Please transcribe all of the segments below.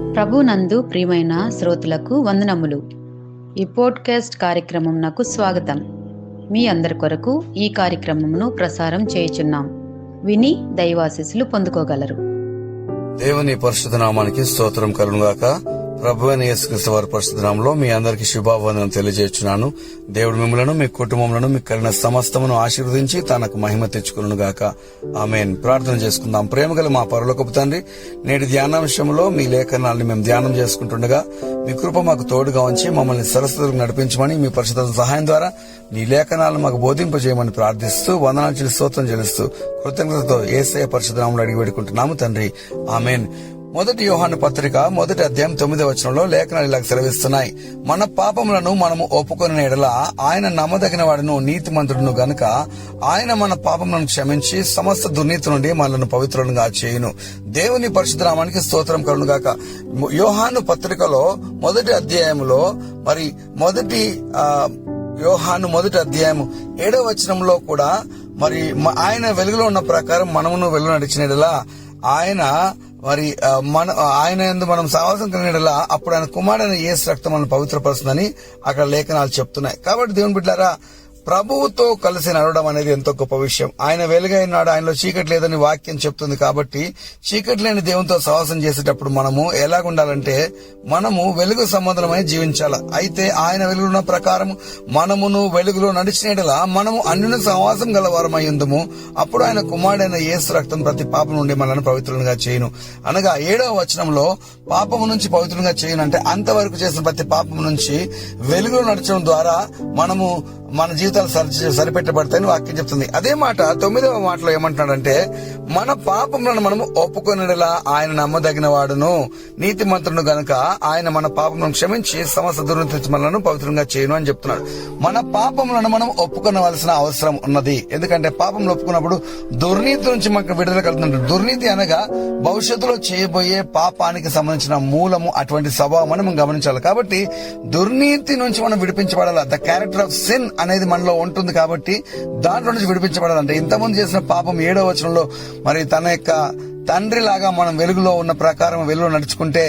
ప్రభునందు ప్రియమైన శ్రోతలకు వందనములు. ఈ పోడ్కాస్ట్ కార్యక్రమం నాకు స్వాగతం. మీ అందరి కొరకు ఈ కార్యక్రమమును ప్రసారం చేయుచున్నాం. విని దైవాశీస్సులు పొందుకోగలరు. దేవుని పరిశుద్ధ నామానికి స్తోత్రం కలుగాక ప్రభు అయిన యేసుక్రీస్తు వారి పరిశుద్ధ మీ అందరికి శుభావందనం తెలియజేస్తున్నాను. దేవుడు మిమ్మలను మీ కుటుంబంలో మీ కలిగిన సమస్తమును ఆశీర్వదించి తనకు మహిమ తెచ్చుకును గాక. ఆమెన్. ప్రార్థన చేసుకుందాం. ప్రేమగల మా పరలోకపు తండ్రి నేటి ధ్యానాంశంలో మీ లేఖనాలను మేము ధ్యానం చేసుకుంటుండగా మీ కృప మాకు తోడుగా ఉంచి మమ్మల్ని సరస్వతులకు నడిపించమని మీ పరిశుద్ధ సహాయం ద్వారా నీ లేఖనాలను మాకు బోధింపజేయమని ప్రార్థిస్తూ వందనాలు చెల్లి స్తోత్రం చెల్లిస్తూ కృతజ్ఞతతో ఏసయ పరిశుద్ధనాములు అడిగి పెట్టుకుంటున్నాము తండ్రి. ఆమెన్. మొదటి యోహాను పత్రిక మొదటి అధ్యాయం తొమ్మిదవ వచనంలో లేఖనాలు ఇలా సెలవిస్తున్నాయి. మన పాపములను మనము ఒప్పుకొని ఎడల ఆయన నమ్మదగిన వాడును నీతిమంతుడును గనుక ఆయన మన పాపములను క్షమించి సమస్త దుర్నీతి నుండి మనను పవిత్రులుగా చేయును. దేవుని పరిశుద్ధరామానికి స్తోత్రం కలును యోహాను పత్రికలో మొదటి అధ్యాయంలో మరి మొదటి యోహాను మొదటి అధ్యాయం ఏడవ వచనంలో కూడా మరి ఆయన వెలుగులో ఉన్న ప్రకారం మనమును వెలుగు నడిచినలా ఆయన మరి మన ఆయన ఎందు మనం సాహసం కలిగినలా అప్పుడు ఆయన కుమారుడైన ఏసు రక్తం మనం పవిత్రపరుస్తుందని అక్కడ లేఖనాలు చెప్తున్నాయి. కాబట్టి దేవుని బిడ్డారా ప్రభువుతో కలిసి నడవడం అనేది ఎంతో గొప్ప విషయం. ఆయన వెలుగైనాడు ఆయనలో చీకటి లేదని వాక్యం చెప్తుంది కాబట్టి చీకటి లేని దేవునితో సహవాసం చేసేటప్పుడు మనము ఎలాగుండాలంటే మనము వెలుగు సంబంధమై జీవించాలి. అయితే ఆయన వెలుగున్న ప్రకారం మనమును వెలుగులో నడిచినలా మనము అన్యున సహవాసం గలవారమై ఉందము. అప్పుడు ఆయన కుమారుడైన యేసు రక్తం ప్రతి పాపం నుండి మనల్ని పవిత్రులుగా చేయను. అనగా ఏడవ వచనంలో పాపము నుంచి పవిత్రంగా చేయను అంటే అంతవరకు చేసిన ప్రతి పాపం నుంచి వెలుగులో నడచడం ద్వారా మనము మన జీవితాలు సరి సరిపెట్టబడతాయని వాక్యం చెప్తుంది. అదే మాట తొమ్మిదవ మాటలో ఏమంటున్నాడంటే మన పాపములను మనము ఒప్పుకొనిలా ఆయన నమ్మదగిన వాడును నీతిమంతుడు గనక ఆయన మన పాపములను క్షమించి సమస్త దుర్నీతి పవిత్రంగా చేయను అని చెప్తున్నాడు. మన పాపములను మనం ఒప్పుకొనవలసిన అవసరం ఉన్నది. ఎందుకంటే పాపంలో ఒప్పుకున్నప్పుడు దుర్నీతి నుంచి మనకు విడుదల కలుగుతుంది దుర్నీతి అనగా భవిష్యత్తులో చేయబోయే పాపానికి సంబంధించిన మూలము అటువంటి స్వభావం అని మనం గమనించాలి. కాబట్టి దుర్నీతి నుంచి మనం విడిపించబడాలి? ద క్యారెక్టర్ ఆఫ్ సిన్ అనేది మనలో ఉంటుంది కాబట్టి దాంట్లో నుంచి విడిపించబడాలంటే ఇంతకుముందు చేసిన పాపం ఏడో వచనంలో మరి తన యొక్క తండ్రి లాగా మనం వెలుగులో ఉన్న ప్రకారం వెలుగులో నడుచుకుంటే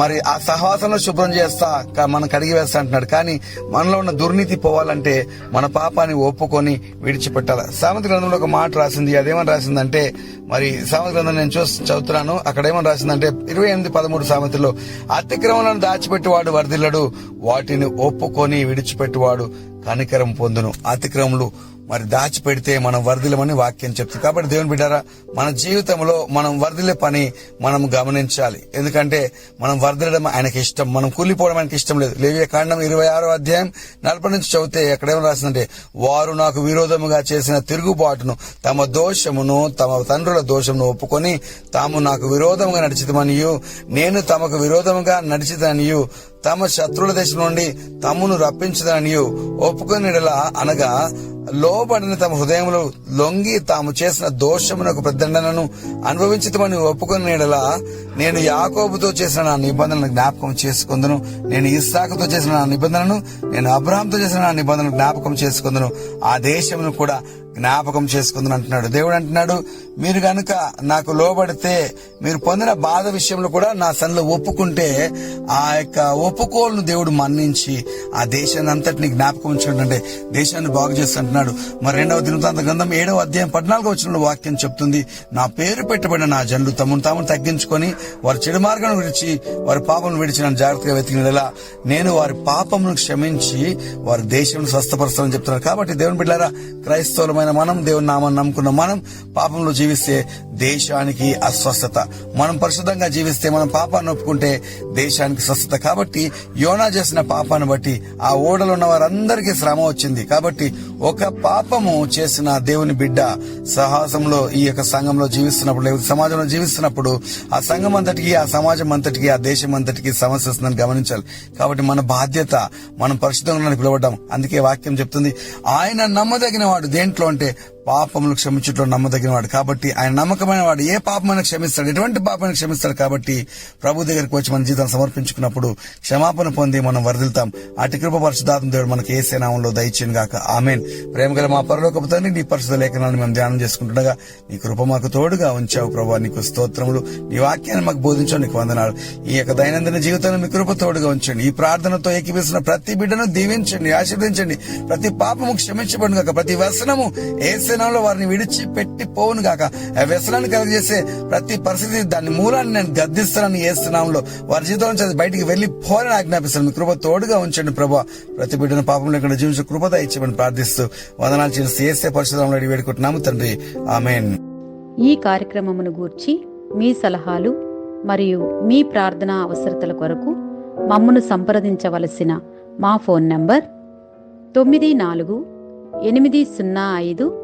మరి ఆ సహవాసంలో శుభ్రం చేస్తా మనం కడిగి వేస్తా అంటున్నాడు. కానీ మనలో ఉన్న దుర్నీతి పోవాలంటే మన పాపాన్ని ఒప్పుకొని విడిచిపెట్టాలి. సామెత గ్రంథంలో ఒక మాట రాసింది. అదేమని రాసిందంటే మరి సామెత గ్రంథం నేను చూసి చదువుతున్నాను. అక్కడ ఏమని రాసిందంటే ఇరవై ఎనిమిది పదమూడు సామెతలో అతిక్రమలను దాచిపెట్టేవాడు వరదిల్లడు వాటిని ఒప్పుకొని విడిచిపెట్టేవాడు కనికరం పొందును. అతిక్రమలు మరి దాచిపెడితే మనం వరదలమని వాక్యం చెప్తుంది. కాబట్టి దేవుని బిడ్డారా మన జీవితంలో మనం వరదలే పని మనం గమనించాలి. ఎందుకంటే మనం వరదలడం ఆయనకి ఇష్టం మనం కూలిపోవడం ఆయనకి ఇష్టం లేదు. లేవే కాండం ఇరవై ఆరో అధ్యాయం నలభై నుంచి చదివితే ఎక్కడేమో రాసిందంటే వారు నాకు విరోధముగా చేసిన తిరుగుబాటును తమ దోషమును తమ తండ్రుల దోషమును ఒప్పుకొని తాము నాకు విరోధముగా నడిచితమనియు నేను తమకు విరోధముగా నడిచితనియు తమ శత్రువుల దేశం నుండి తమ్మును రప్పించదనియు ఒప్పుకొనిడలా అనగా లోబడిన తమ హృదయంలో లొంగి తాము చేసిన దోషమునకు ప్రదండనను అనుభవించటమని ఒప్పుకొనిడలా నేను యాకోబుతో చేసిన నా నిబంధనను జ్ఞాపకం చేసుకుందును. నేను ఇస్సాకుతో చేసిన నా నిబంధనను నేను అబ్రహాంతో చేసిన నా నిబంధనను జ్ఞాపకం చేసుకుందును. ఆ దేశమును కూడా జ్ఞాపకం చేసుకుందని అంటున్నాడు. దేవుడు అంటున్నాడు మీరు గనుక నాకు లోబడితే మీరు పొందిన బాధ విషయంలో కూడా నా సన్నిలో ఒప్పుకుంటే ఆ యొక్క ఒప్పుకోలను దేవుడు మన్నించి ఆ దేశాన్ని అంతటిని జ్ఞాపకం ఉంచుకుంటుంటే దేశాన్ని బాగు చేస్తుంటున్నాడు మరి రెండవ దినవృత్తాంత గ్రంథం ఏడవ అధ్యాయం పద్నాలుగు వచ్చిన వాక్యం చెప్తుంది నా పేరు పెట్టబడిన నా జనులు తమను తాము తగ్గించుకొని వారి చెడు మార్గం విడిచి వారి పాపం విడిచి నన్ను జాగ్రత్తగా వెతికినలా నేను వారి పాపమును క్షమించి వారి దేశం స్వస్థపరుస్తానని చెప్తున్నారు. కాబట్టి దేవుని బిడ్డారా క్రైస్తవులమైన మనం దేవుని నామాన్ని నమ్ముకున్న మనం పాపంలో జీవిస్తే దేశానికి అస్వస్థత. మనం పరిశుద్ధంగా జీవిస్తే మనం పాపాన్ని ఒప్పుకుంటే దేశానికి స్వస్థత. కాబట్టి యోనా చేసిన పాపాన్ని బట్టి ఆ ఓడలో ఉన్న వారందరికీ శ్రమ వచ్చింది. కాబట్టి ఒక పాపము చేసిన దేవుని బిడ్డ సాహసంలో ఈ యొక్క సంఘంలో జీవిస్తున్నప్పుడు లేదా సమాజంలో జీవిస్తున్నప్పుడు ఆ సంఘం అంతటికి ఆ సమాజం అంతటికి ఆ దేశం అంతటికి సమస్య వస్తుందని గమనించాలి. కాబట్టి మన బాధ్యత మనం పరిశుద్ధంగా పిలవడం. అందుకే వాక్యం చెప్తుంది ఆయన నమ్మదగిన వాడు దేంట్లో అంటే పాపములు క్షమించట్లో నమ్మదగిన వాడు కాబట్టి ఆయన నమ్మకమైన వాడు. ఏ పాపమైన క్షమిస్తాడు. ఎటువంటి పాపమైన క్షమిస్తాడు కాబట్టి ప్రభు దగ్గరికి వచ్చి మన జీవితాన్ని సమర్పించుకున్నప్పుడు క్షమాపణ పొంది మనం వరదలుతాం. అటు కృప పరిశుధాత్మ దేవుడు మనకి ఏ సేనామంలో దయచేయను గాక. ఆమెన్. ప్రేమ గల మా పరలోకపు తండ్రి నీ పరిశుధ లేఖనాన్ని మేము ధ్యానం చేసుకుంటుండగా నీ కృప మాకు తోడుగా ఉంచావు ప్రభా. నీకు స్తోత్రములు నీ వాక్యాన్ని మాకు బోధించావు నీకు వందనాలు. ఈ యొక్క దైనందిన జీవితాన్ని మీ కృప తోడుగా ఉంచండి. ఈ ప్రార్థనతో ఏకీపిస్తున్న ప్రతి బిడ్డను దీవించండి ఆశీర్వదించండి. ప్రతి పాపము క్షమించబడి గాక. ప్రతి వ్యసనము ఏ సేనంలో వారిని విడిచి పెట్టి పోవును గాక. ఆ వ్యసనాన్ని కలగజేసే ప్రతి పరిస్థితి దాని మూలాన్ని నేను గద్దిస్తానని ఏ స్థానంలో వారి జీవితం నుంచి అది బయటికి వెళ్ళి పోరని ఆజ్ఞాపిస్తాను. మీ కృప తోడుగా ఉంచండి ప్రభా. ప్రతి బిడ్డను పాపంలో ఇక్కడ జీవించే కృప ఇచ్చేమని ప్రార్థిస్తూ వందనాలు చేసి ఏసే పరిశుధంలో అడిగి వేడుకుంటున్నాము తండ్రి. ఆమెన్. ఈ కార్యక్రమమును గూర్చి మీ సలహాలు మరియు మీ ప్రార్థనా అవసరతల కొరకు మమ్మను సంప్రదించవలసిన మా ఫోన్ నంబర్ తొమ్మిది నాలుగు ఎనిమిది సున్నా ఐదు